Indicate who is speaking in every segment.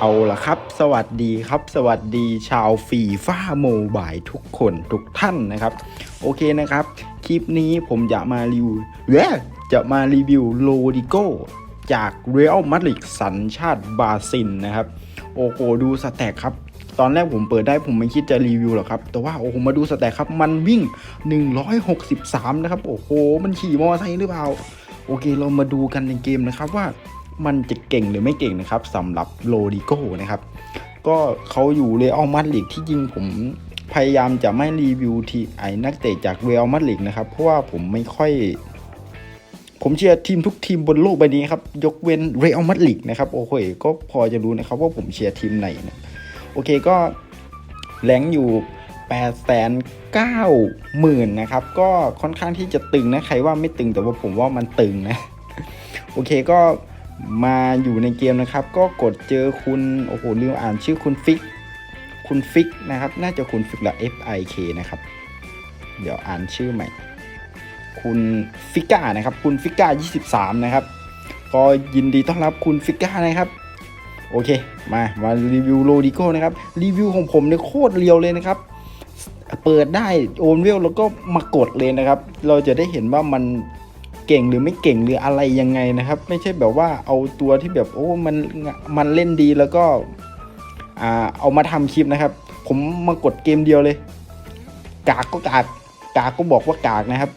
Speaker 1: เอาละครับ สวัสดีครับ สวัสดีชาวฟีฟ่าโมบายทุกคนทุกท่านนะครับ โอเคนะครับ คลิปนี้ผมจะมารีวิวเย้จะมารีวิวโลดิโกจากเรอัลมาดริดสัญชาติบราซิลนะครับ โอ้โหดูสแต็กครับ ตอนแรกผมเปิดได้ผมไม่คิดจะรีวิวหรอกครับ แต่ว่าโอ้โหมาดูสแต็กครับ มันวิ่ง 163 นะครับ โอ้โห มันขี่มอไซค์หรือเปล่า โอเคเรามาดูกันในเกมนะครับว่า มันจะเก่งหรือไม่เก่งนะครับสำหรับโรดิโก้นะครับ ก็เขาอยู่เรอัลมาดริดที่จริงผมพยายามจะไม่รีวิวทีไอ้นักเตะจากเรอัลมาดริดนะครับ เพราะว่าผมไม่ค่อย ผมเชียร์ทีมทุกทีมบนโลกใบนี้ครับ ยกเว้นเรอัลมาดริดนะครับ โอ้โหก็พอจะรู้นะครับว่าผมเชียร์ทีมไหนนะโอเคก็แรงอยู่8 9 0 0 0 0นะครับ ก็ค่อนข้างที่จะตึงนะ ใครว่าไม่ตึงแต่ว่าผมว่ามันตึงนะ โอเคก็ มาอยู่ในเกมนะครับ ก็กดเจอคุณ โอ้โหลืมอ่านชื่อคุณฟิก คุณฟิกนะครับ น่าจะคุณฟิกละ F I K นะครับ เดี๋ยวอ่านชื่อใหม่ คุณฟิก้านะครับ คุณฟิก้า23 นะครับ ก็ยินดีต้อนรับคุณฟิก้านะครับ โอเค มา มารีวิวโลดิโก้นะครับ รีวิวของผมเนี่ยโคตรเรียวเลยนะครับเปิดได้โอนเวลแล้วก็มากดเลยนะครับ เราจะได้เห็นว่ามัน เก่งหรือไม่เก่งหรืออะไรยังไงนะครับ ไม่ใช่แบบว่าเอาตัวที่แบบโอ้มันมันเล่นดีแล้วก็อ่าเอามาทำคลิปนะครับ ผมมากดเกมเดียวเลย กากก็กากกากก็บอกว่ากากนะครับ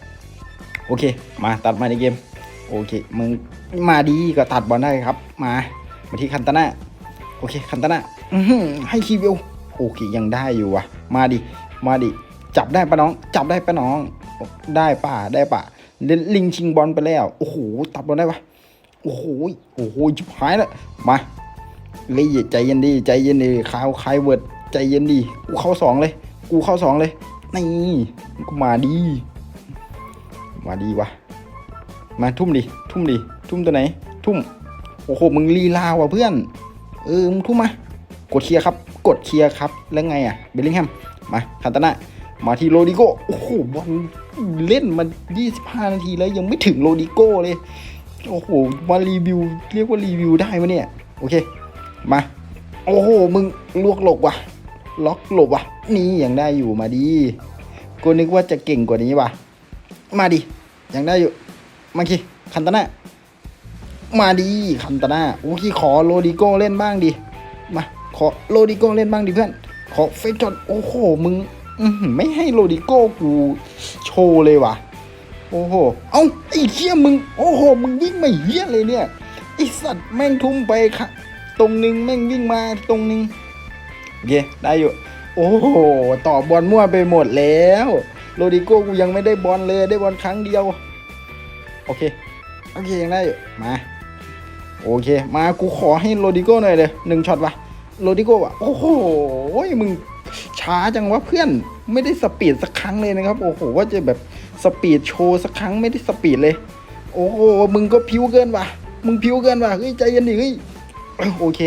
Speaker 1: โอเค มาตัดมาในเกม โอเคมึงมาดีก็ตัดบอลได้ครับ มามาที่คันตาน่าโอเคคันตาน่าให้คีวิวโอเคยังได้อยู่ว่ะ มาดิมาดิจับได้ปะน้อง จับได้ปะน้อง ได้ป่ะได้ป่ะ ล่นลิงชิงบอลไปแล้ว โอ้โห ตัดบอลได้ปะโอ้โห โอ้โหชิบหายแล้วมาเลยใจเย็นดี ใจเย็นดีคาวคายเวิร์ดใจเย็นดี กูเข้าสองเลย กูเข้าสองเลย นี่กูมาดี มาดีวะ มาทุ่มดิ ทุ่มดิ ทุ่มตัวไหน ทุ่ม โอ้โห มึงลีลาว่ะเพื่อน เออ มึงทุ่มมา กดเคลียร์ครับ กดเคลียร์ครับ แล้วไงอะ เบลลิงแฮม มาคันตาน่ามาที่โรดิโก โอ้โห บอล เล่นมา 25 นาทีแล้วยังไม่ถึงโรดิโก้เลย โอ้โห มารีวิว เรียกว่ารีวิวได้ไหมเนี่ย โอเค มา โอ้โห มึงลวกหลบว่ะ ล็อกหลบว่ะ นี่ยังได้อยู่มาดีกูนึกว่าจะเก่งกว่านี้ว่ะ มาดิ ยังได้อยู่ มาคีคันตาน่ามาดีคันตาน่าโอ้ยขอโรดิโก้เล่นบ้างดิ มา ขอโรดิโก้เล่นบ้างดิเพื่อน ขอเฟซจอนโอ้โห มึง ไม่ให้โรดิโก้กูโชว์เลยว่ะ โอ้โห เอ้าไอ้เหี้ยมึง โอ้โห มึงวิ่งไม่เหี้ยเลยเนี่ย ไอสัตว์แม่งทุ่มไปค่ะ ตรงนึงแม่งวิ่งมาตรงนึงโอเคได้อยู่ โอ้โห ต่อบอลมั่วไปหมดแล้ว โรดิโก้กูยังไม่ได้บอลเลย ได้บอลครั้งเดียว โอเค โอเคยังได้อยู่ มา โอเค มากูขอให้โรดิโก้หน่อยเลยหนึ่งช็อตวะโรดิโก้อะโอ้โห มึง ช้าจังวะเพื่อนไม่ได้สปีดสักครั้งเลยนะครับ โอ้โหว่าจะแบบสปีดโชว์สักครั้งไม่ได้สปีดเลย โอ้โหมึงก็พิ้วเกินว่ะ มึงพิ้วเกินว่ะเฮ้ยใจเย็นดิเฮ้ยโอเค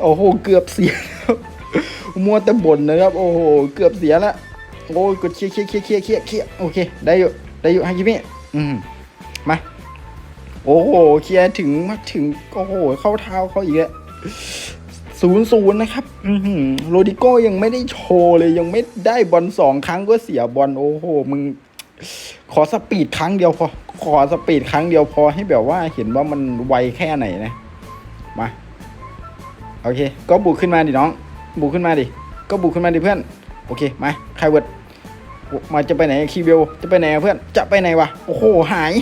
Speaker 1: โอ้โหเกือบเสียมัวแต่บ่นนะครับ โอ้โหเกือบเสียละโอ้ยกดเคลียร์เคลียร์เคลียร์เคลียร์เคลียร์เคียโอเค ได้อยู่ได้อยู่ให้กิมี่อืมมาโอ้โหเคลียร์ถึงมาถึงโอ้โหเข้าเท้าเขาอีกแล้ว ศูนย์ศูนย์นะครับโรดิโก้ยังไม่ได้โชว์เลยยังไม่ได้บอลสองครั้งก็เสียบอลโอ้โห มึง ขอสปีดครั้งเดียวพอ ขอสปีดครั้งเดียวพอให้แบบว่าเห็นว่ามันไวแค่ไหนนะ มา โอเค ก็บุกขึ้นมาดิน้อง บุกขึ้นมาดิ ก็บุกขึ้นมาดิเพื่อน โอเค มาใครเวิร์ดมาจะไปไหนคีเบลจะไปไหนเพื่อน จะไปไหนวะ โอ้โห หาย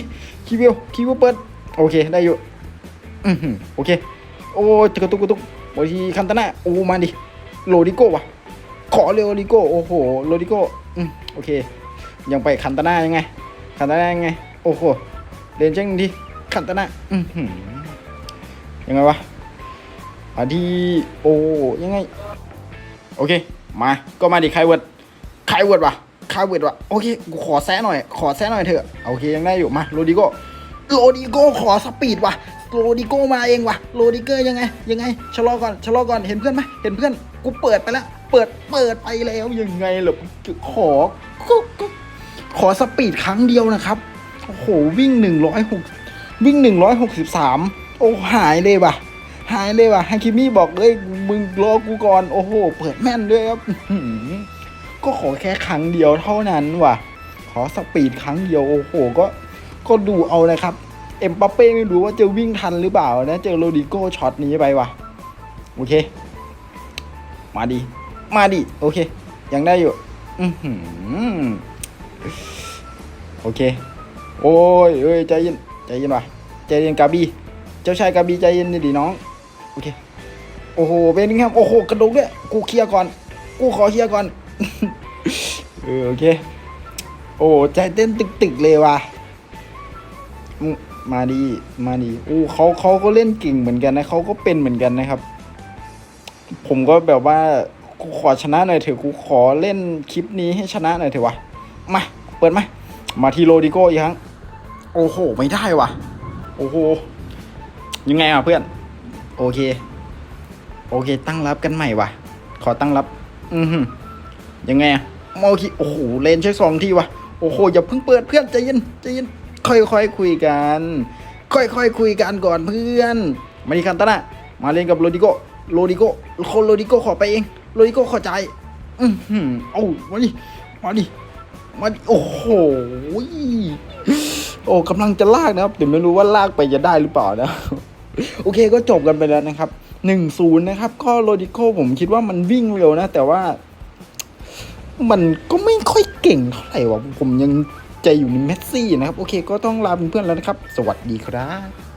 Speaker 1: คีเบลคีเบลเปิด โอเค ได้อยู่ อือหือโอเค โอ้จะกระตุกกระตุก โอ้ยคันตนาโอ้มาดิโรดิโก้วะขอเร็วโรดิโก้โอ้โหโรดิโก้อืมโอเค ยังไปคันตนายังไง คันตาน่ายังไง โอ้โหเรียนเจ้งทีคันตนาอือหือยังไงวะมาที่โอ้ยังไง โอเค มาก็มาดิไคเวิร์ดไคเวิร์ดวะไคเวิร์ดวะโอเคกูขอแซะหน่อย ขอแซะหน่อยเถอะ โอเคยังได้อยู่ มาโรดิโก้โรดิโก้ขอสปีดวะ โรดิโก้มาเองว่ะโรดิเกอร์ยังไง ยังไงชะลอก่อนชะลอก่อนเห็นเพื่อนไหมเห็นเพื่อนกูเปิดไปแล้วเปิดเปิดไปแล้วยังไงหรอขอก็ก็ขอสปีดครั้งเดียวนะครับโอ้โหวิ่งหนึ่งร้อยหกวิ่งหนึ่งร้อยหกสิบสามโอ้หายเลยว่ะหายเลยว่ะฮาคิมิบอกเลยมึงรอกูก่อนโอ้โห เปิดแม่นด้วยครับก็ขอแค่ครั้งเดียวเท่านั้นว่ะ ขอสปีดครั้งเดียวโอ้โหก็ก็ดูเอานะครับ เอ็มปัปเป้ไม่รู้ว่าจะวิ่งทันหรือเปล่านะ เจอโรดิโก้ช็อตนี้ไปว่ะ โอเค มาดิ มาดิ โอเค ยังได้อยู่อือหือโอเค โอ้ยเอ้ยใจเย็น ใจเย็นว่ะ ใจเย็นกาบีเจ้าชายกาบีใจเย็นดิน้อง โอเค โอ้โหเบนนิงแฮมโอ้โห กระดกด้วย กูเคลียร์ก่อน กูขอเคลียร์ก่อน เออโอเค โอ้ใจเต้นตึกๆเลยว่ะ มาดีมาดีโอ้เขาเขาก็เล่นเก่งเหมือนกันนะเขาก็เป็นเหมือนกันนะครับ ผมก็แบบว่ากูขอชนะหน่อยเถอะกูขอเล่นคลิปนี้ให้ชนะหน่อยเถอะวะมาเปิดมามาทีโรดิโก้อีกครั้ง โอ้โห ไม่ได้วะโอ้โห ยังไงอะเพื่อน โอเค โอเค ตั้งรับกันใหม่วะขอตั้งรับ อือหือยังไงอะโอเคโอ้โหเลนใช้สองทีวะโอ้โห อย่าเพิ่งเปิดเพื่อนใจเย็นใจเย็น ค่อยๆคุยกัน ค่อยๆคุยกันก่อนเพื่อน มาดิคันตานะมาเล่นกับโรดิโกโรดิโกคนโรดิโกขอไปเองโรดิโกขอใจอือหือเอามาดิมาดิมาดิโอ้โหโอ้กำลังจะลากนะครับแต่ไม่รู้ว่าลากไปจะได้หรือเปล่านะโอเคก็จบกันไปแล้วนะครับหนึ่งศูนย์นะครับก็โรดิโกผมคิดว่ามันวิ่งเร็วนะ แต่ว่า มันก็ไม่ค่อยเก่งเท่าไหร่วะผมยัง ใจอยู่ในเมสซี่นะครับ โอเค ก็ต้องลาเพื่อนๆแล้วนะครับ สวัสดีครับ